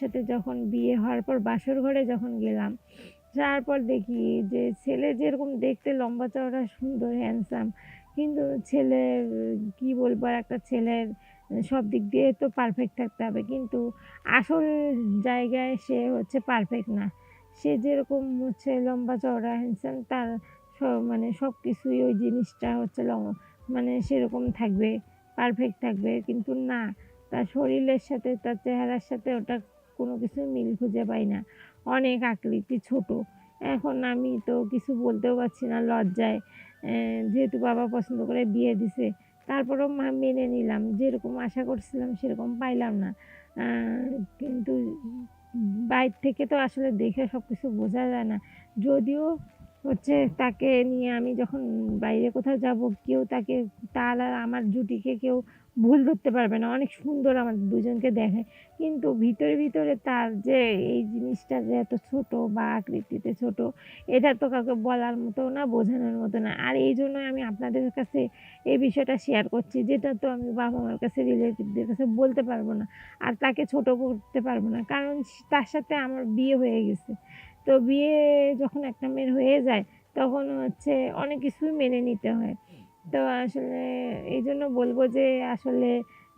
সাথে যখন বিয়ে হওয়ার পর বাসর ঘরে যখন গেলাম, যাওয়ার পর দেখি যে ছেলে যেরকম দেখতে লম্বা চওড়া, সুন্দর হ্যান্ডসাম কিন্তু ছেলের, কি বলব একটা ছেলের সব দিক দিয়ে তো পারফেক্ট থাকতে হবে। কিন্তু আসল জায়গায় সে হচ্ছে পারফেক্ট না। সে যেরকম হচ্ছে লম্বা চওড়া হ্যান্ডসাম তার মানে সব কিছুই ওই জিনিসটা হচ্ছে মানে সেরকম থাকবে পারফেক্ট থাকবে। কিন্তু না, তার শরীরের সাথে, তার চেহারার সাথে ওটা কোনো কিছু মিল খুঁজে পাই না। অনেক আকৃতি ছোট। এখন আমি তো কিছু বলতেও পারছি না লজ্জায়। যেহেতু বাবা পছন্দ করে বিয়ে দিছে, তারপরেও মা মেনে নিলাম। যেরকম আশা করছিলাম, সেরকম পাইলাম না। কিন্তু বাইর থেকে তো আসলে দেখে সব কিছু বোঝা যায় না। যদিও হচ্ছে তাকে নিয়ে আমি যখন বাইরে কোথাও যাব, কেউ তাকে, তার আর আমার জুটিকে কেউ ভুল ধরতে পারবে না। অনেক সুন্দর আমাদের দুজনকে দেখে। কিন্তু ভিতরে ভিতরে তার যে এই জিনিসটা যে এত ছোট বা আকৃতিতে ছোট, এটা তো কাউকে বলার মতো না, বোঝানোর মতো না। আর এই জন্যই আমি আপনাদের কাছে এই বিষয়টা শেয়ার করছি, যেটা তো আমি বাবা মার কাছে রিলেটিভদের কাছে বলতে পারব না। আর তাকে ছোট করতে পারব না। কারণ তার সাথে আমার বিয়ে হয়ে গেছে। তো বিয়ে যখন একটা মেয়ের হয়ে যায়, তখন হচ্ছে অনেক কিছুই মেনে নিতে হয়। তো আসলে এই জন্য বলব যে আসলে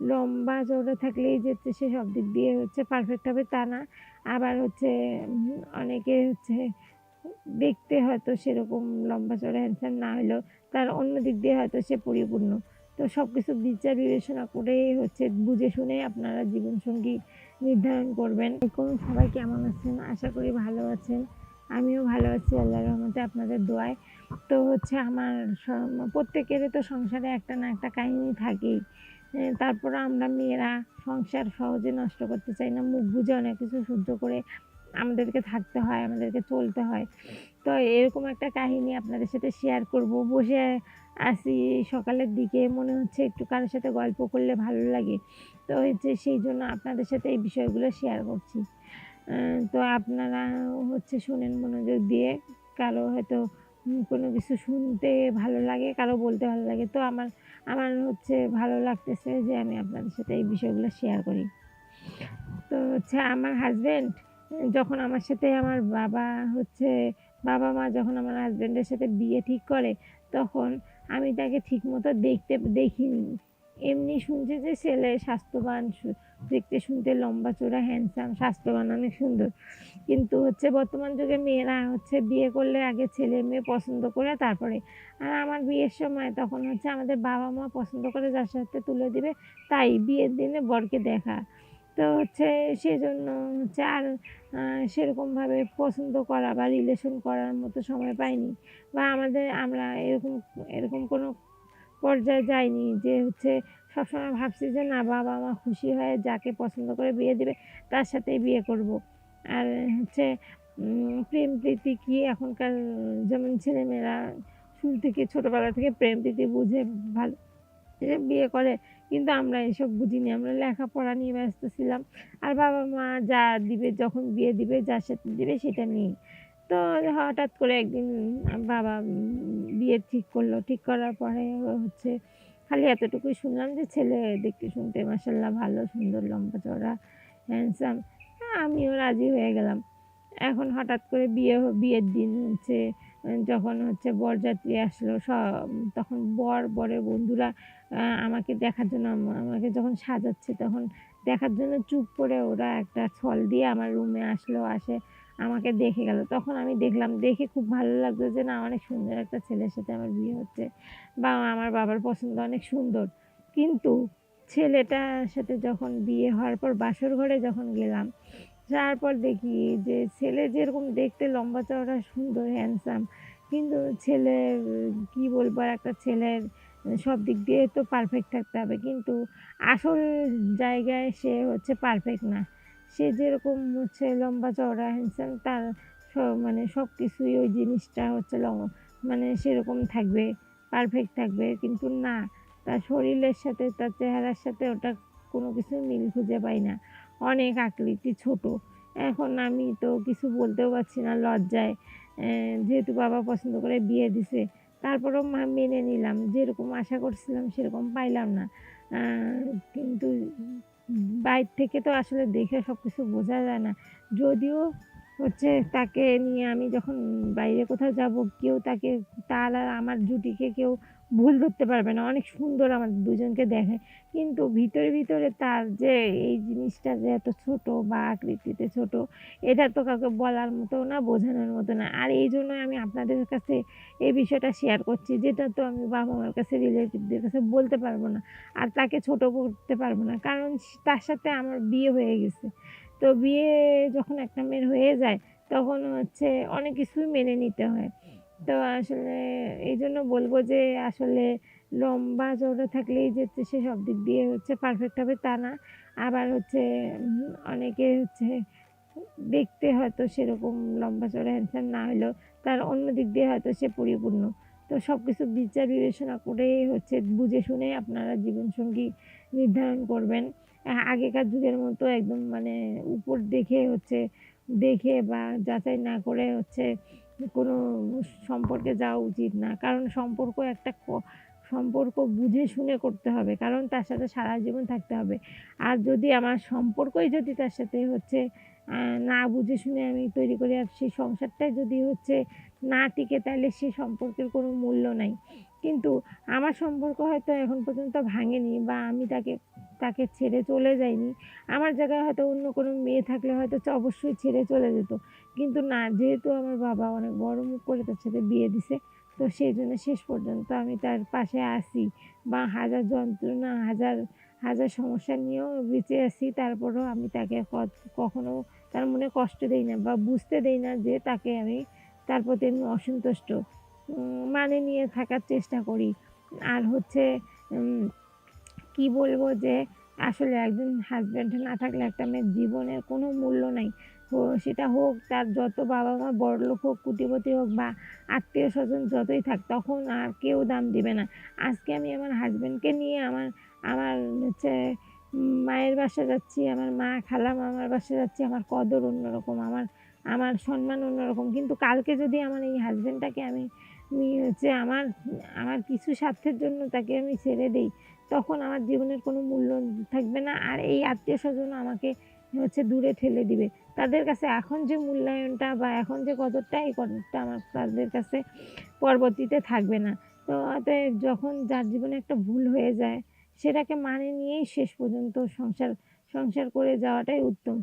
লম্বা চওড়া থাকলেই যে সে সব দিক দিয়ে হচ্ছে পারফেক্ট হবে তা না। আবার হচ্ছে অনেকে হচ্ছে দেখতে হয়তো সেরকম লম্বা চওড়া হ্যান্ডসাম না হলেও তার অন্য দিক দিয়ে হয়তো সে পরিপূর্ণ। তো সব কিছু বিচার বিবেচনা করে হচ্ছে বুঝে শুনে আপনারা জীবনসঙ্গী নির্ধারণ করবেন। এখন সবাই কেমন আছেন? আশা করি ভালো আছেন। আমিও ভালো আছি আল্লাহ রহমতে আপনাদের দোয়ায়। তো হচ্ছে আমার প্রত্যেকেরই তো সংসারে একটা না একটা কাহিনী থাকেই। তারপরে আমরা মেয়েরা সংসার সহজে নষ্ট করতে চাই না, মুখ বুঝে অনেক কিছু সহ্য করে আমাদেরকে থাকতে হয়, আমাদেরকে চলতে হয়। তো এরকম একটা কাহিনী আপনাদের সাথে শেয়ার করব। বসে আসি সকালের দিকে, মনে হচ্ছে একটু কারোর সাথে গল্প করলে ভালো লাগে। তো হচ্ছে সেই জন্য আপনাদের সাথে এই বিষয়গুলো শেয়ার করছি। তো আপনারা হচ্ছে শোনেন মনোযোগ দিয়ে। কারও হয়তো কোনো কিছু শুনতে ভালো লাগে, কারও বলতে ভালো লাগে। তো আমার আমার হচ্ছে ভালো লাগতেছে যে আমি আপনাদের সাথে এই বিষয়গুলো শেয়ার করি। তো হচ্ছে আমার হাজব্যান্ড যখন আমার সাথে আমার বাবা হচ্ছে, বাবা মা যখন আমার হাজব্যান্ডের সাথে বিয়ে ঠিক করে, তখন আমি তাকে ঠিকমতো দেখতে দেখিনি। এমনি শুনছি যে ছেলে স্বাস্থ্যবান দেখতে শুনতে লম্বা চোরা হ্যান্ডসাম স্বাস্থ্যবান, অনেক সুন্দর। কিন্তু হচ্ছে বর্তমান যুগে মেয়েরা হচ্ছে বিয়ে করলে আগে ছেলে মেয়ে পছন্দ করে তারপরে। আর আমার বিয়ের সময় তখন হচ্ছে আমাদের বাবা মা পছন্দ করে যার সাথে তুলে দিবে, তাই বিয়ের দিনে বরকে দেখা। তো হচ্ছে সেজন্য হচ্ছে আর সেরকমভাবে পছন্দ করা বা রিলেশন করার মতো সময় পাইনি বা আমাদের, আমরা এরকম এরকম কোনো পর্যায়ে যাইনি যে হচ্ছে সবসময় ভাবছি যে না, বাবা মা খুশি হয়ে যাকে পছন্দ করে বিয়ে দেবে তার সাথেই বিয়ে করব। আর হচ্ছে প্রেম প্রীতি কি এখনকার যেমন ছেলেমেয়েরা শুরু থেকে ছোটোবেলা থেকে প্রেম প্রীতি বুঝে ভালো বিয়ে করে কিন্তু আমরা এসব বুঝিনি, আমরা লেখাপড়া নিয়ে ব্যস্ত ছিলাম। আর বাবা মা যা দিবে, যখন বিয়ে দিবে যার সাথে দিবে সেটা নিয়ে। তো হঠাৎ করে একদিন বাবা বিয়ে ঠিক করল। ঠিক করার পরে হচ্ছে খালি এতটুকুই শুনলাম যে ছেলে দেখতে শুনতে মাসাল্লাহ ভালো, সুন্দর, লম্বা চড়া হ্যান্ডসাম আমিও রাজি হয়ে গেলাম। এখন হঠাৎ করে বিয়ে, বিয়ের দিন হচ্ছে যখন হচ্ছে বরযাত্রী আসলো সব তখন বর, বরের বন্ধুরা আমাকে দেখার জন্য আমাকে যখন সাজাচ্ছে, তখন দেখার জন্য চুপ করে ওরা একটা ছল দিয়ে আমার রুমে আসলো, আসে আমাকে দেখে গেল। তখন আমি দেখলাম, দেখে খুব ভালো লাগল যে, না, অনেক সুন্দর একটা ছেলের সাথে আমার বিয়ে হচ্ছে বা আমার বাবার পছন্দ অনেক সুন্দর। কিন্তু ছেলেটার সাথে যখন বিয়ে হওয়ার পর বাসর ঘরে যখন গেলাম যাওয়ার পর দেখি যে ছেলে যেরকম দেখতে লম্বা চওড়া, সুন্দর হ্যান্ডসাম কিন্তু ছেলে, কি বলব একটা ছেলের সব দিক দিয়ে তো পারফেক্ট থাকতে হবে। কিন্তু আসল জায়গায় সে হচ্ছে পারফেক্ট না। সে যেরকম হচ্ছে লম্বা, চওড়া হ্যান্ডসাম তার মানে সব কিছুই ওই জিনিসটা হচ্ছে মানে সেরকম থাকবে পারফেক্ট থাকবে। কিন্তু না, তার শরীরের সাথে, তার চেহারার সাথে ওটা কোনো কিছুই মিল খুঁজে পাই না। অনেক আকৃতি ছোট। এখন আমি তো কিছু বলতেও পারছি না লজ্জায়। যেহেতু বাবা পছন্দ করে বিয়ে দিছে, তারপরেও মা মেনে নিলাম। যেরকম আশা করছিলাম, সেরকম পাইলাম না। কিন্তু বাইর থেকে তো আসলে দেখে সব কিছু বোঝা যায় না। যদিও হচ্ছে তাকে নিয়ে আমি যখন বাইরে কোথাও যাব, কেউ তাকে, তার আর আমার জুটিকে কেউ ভুল ধরতে পারবে না। অনেক সুন্দর আমাদের দুজনকে দেখে। কিন্তু ভিতরে ভিতরে তার যে এই জিনিসটা যে এত ছোট বা আকৃতিতে ছোট, এটা তো কাউকে বলার মতো না, বোঝানোর মতো না। আর এই জন্যই আমি আপনাদের কাছে এই বিষয়টা শেয়ার করছি, যেটা তো আমি বাবা মার কাছে রিলেটিভদের কাছে বলতে পারব না। আর তাকে ছোট করতে পারব না। কারণ তার সাথে আমার বিয়ে হয়ে গেছে। তো বিয়ে যখন একটা মেয়ের হয়ে যায়, তখন হচ্ছে অনেক কিছুই মেনে নিতে হয়। তো আসলে এই জন্য বলব যে আসলে লম্বা চওড়া থাকলেই যে সে সব দিক দিয়ে হচ্ছে পারফেক্ট হবে তা না। আবার হচ্ছে অনেকে হচ্ছে দেখতে হয়তো সেরকম লম্বা চওড়া হ্যান্ডসাম না হলেও তার অন্য দিক দিয়ে হয়তো সে পরিপূর্ণ। তো সব কিছু বিচার বিবেচনা করে হচ্ছে বুঝে শুনে আপনারা জীবনসঙ্গী নির্ধারণ করবেন। আগেকার যুগের মতো একদম মানে উপর দেখে হচ্ছে, দেখে বা যাচাই না করে হচ্ছে কোনো সম্পর্কে যাওয়া উচিত না। কারণ সম্পর্ক একটা সম্পর্ক বুঝে শুনে করতে হবে। কারণ তার সাথে সারা জীবন থাকতে হবে। আর যদি আমার সম্পর্কই যদি তার সাথে হচ্ছে না বুঝে শুনে আমি তৈরি করি, আর সেই সংসারটাই যদি হচ্ছে না টিকে, তাহলে সেই সম্পর্কের কোনো মূল্য নাই। কিন্তু আমার সম্পর্ক হয়তো এখন পর্যন্ত ভাঙেনি বা আমি তাকে তাকে ছেড়ে চলে যাইনি। আমার জায়গায় হয়তো অন্য কোনো মেয়ে থাকলে হয়তো অবশ্যই ছেড়ে চলে যেত। কিন্তু না, যেহেতু আমার বাবা অনেক বড় মুখ করে তার সাথে বিয়ে দিছে, তো সেই জন্য শেষ পর্যন্ত আমি তার পাশে আসি বা হাজার যন্ত্রণা, হাজার হাজার সমস্যা নিয়েও বেঁচে আসি তারপরেও আমি তাকে কখনো তার মনে কষ্ট দেই না বা বুঝতে দেই না যে তাকে আমি তার প্রতি আমি অসন্তুষ্ট। মানে নিয়ে থাকার চেষ্টা করি। আর হচ্ছে কি বলব যে, আসলে একজন হাজব্যান্ড না থাকলে একটা মেয়ের জীবনের কোনো মূল্য নাই। সেটা হোক, তার যত বাবা মা বড়লোক হোক, কুটিপতি হোক বা আত্মীয় স্বজন যতই থাক, তখন আর কেউ দাম দিবে না। আজকে আমি আমার হাজব্যান্ডকে নিয়ে আমার আমার হচ্ছে মায়ের বাসা যাচ্ছি, আমার মা খালা মামার বাসা যাচ্ছি, আমার কদর অন্যরকম, আমার আমার সম্মান অন্যরকম। কিন্তু কালকে যদি আমার এই হাজব্যান্ডটাকে আমি হচ্ছে আমার আমার কিছু স্বার্থের জন্য তাকে আমি ছেড়ে দিই, তখন আমার জীবনের কোনো মূল্য থাকবে না। আর এই আত্মীয় স্বজন আমাকে হচ্ছে দূরে ঠেলে দিবে। তাদের কাছে এখন যে মূল্যায়নটা বা এখন যে কদরটা এই কদরটা আমার তাদের কাছে পরবর্তীতে থাকবে না। তো অতএব যখন যার জীবনে একটা ভুল হয়ে যায়, সেটাকে মানে নিয়েই শেষ পর্যন্ত সংসার সংসার করে যাওয়াটাই উত্তম।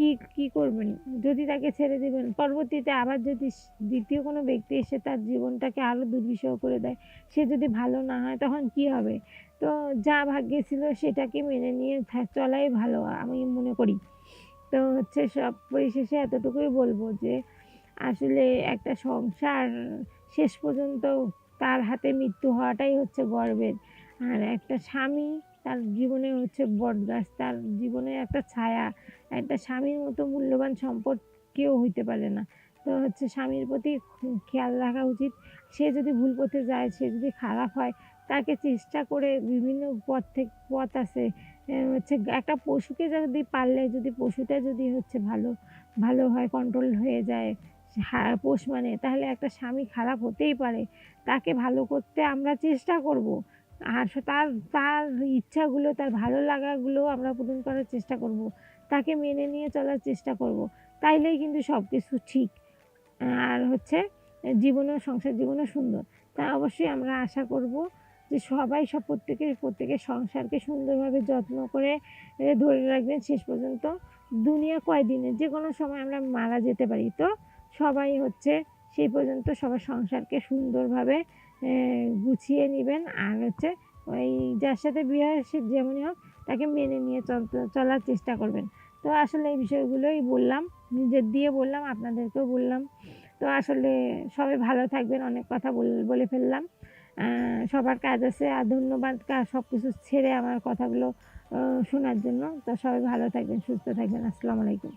কি কি করবেন? যদি তাকে ছেড়ে দিবেন, পরবর্তীতে আবার যদি দ্বিতীয় কোনো ব্যক্তি এসে তার জীবনটাকে আরও দুর্বিষহ করে দেয়, সে যদি ভালো না হয় তখন কি হবে? তো যা ভাগ্যে ছিল সেটাকে মেনে নিয়ে চলাই ভালো, আমি মনে করি। তো হচ্ছে সব পরিশেষে এতটুকুই বলব যে, আসলে একটা সংসার শেষ পর্যন্ত তার হাতে মৃত্যু হওয়াটাই হচ্ছে গর্বের। আর একটা স্বামী তার জীবনে হচ্ছে বটগাছ তার জীবনে একটা ছায়া, একটা স্বামীর মতো মূল্যবান সম্পদ কেউ হইতে পারে না। তো হচ্ছে স্বামীর প্রতি খেয়াল রাখা উচিত। সে যদি ভুল পথে যায়, সে যদি খারাপ হয়, তাকে চেষ্টা করে বিভিন্ন পথ থেকে, পথ আছে। হচ্ছে একটা পশুকে যদি পারলে যদি পশুটা যদি হচ্ছে ভালো ভালো হয় কন্ট্রোল হয়ে যায় পোষ মানে তাহলে একটা স্বামী খারাপ হতেই পারে। তাকে ভালো করতে আমরা চেষ্টা করব। আর তার তার ইচ্ছাগুলো, তার ভালো লাগাগুলো আমরা পূরণ করার চেষ্টা করব। তাকে মেনে নিয়ে চলার চেষ্টা করব। তাইলেই কিন্তু সব কিছু ঠিক। আর হচ্ছে, জীবনও, সংসার জীবনও সুন্দর। তা অবশ্যই আমরা আশা করব যে সবাই সব প্রত্যেকে প্রত্যেকের সংসারকে সুন্দরভাবে যত্ন করে ধরে রাখবেন শেষ পর্যন্ত। দুনিয়া কয়দিনে যে কোনো সময় আমরা মারা যেতে পারি। তো সবাই হচ্ছে, সেই পর্যন্ত সবার সংসারকে সুন্দরভাবে গুছিয়ে নেবেন। আর হচ্ছে ওই যার সাথে বিয়ে হয়, সে যেমনই হোক, তাকে মেনে নিয়ে চলার চেষ্টা করবেন। তো আসলে এই বিষয়গুলোই বললাম, নিজের দিয়ে বললাম, আপনাদেরকেও বললাম। তো আসলে সবাই ভালো থাকবেন, অনেক কথা বল- বলে ফেললাম। সবার কাজ আছে, আর ধন্যবাদ সব কিছু ছেড়ে আমার কথাগুলো শোনার জন্য। তো সবাই ভালো থাকবেন, সুস্থ থাকবেন। আসসালামু আলাইকুম।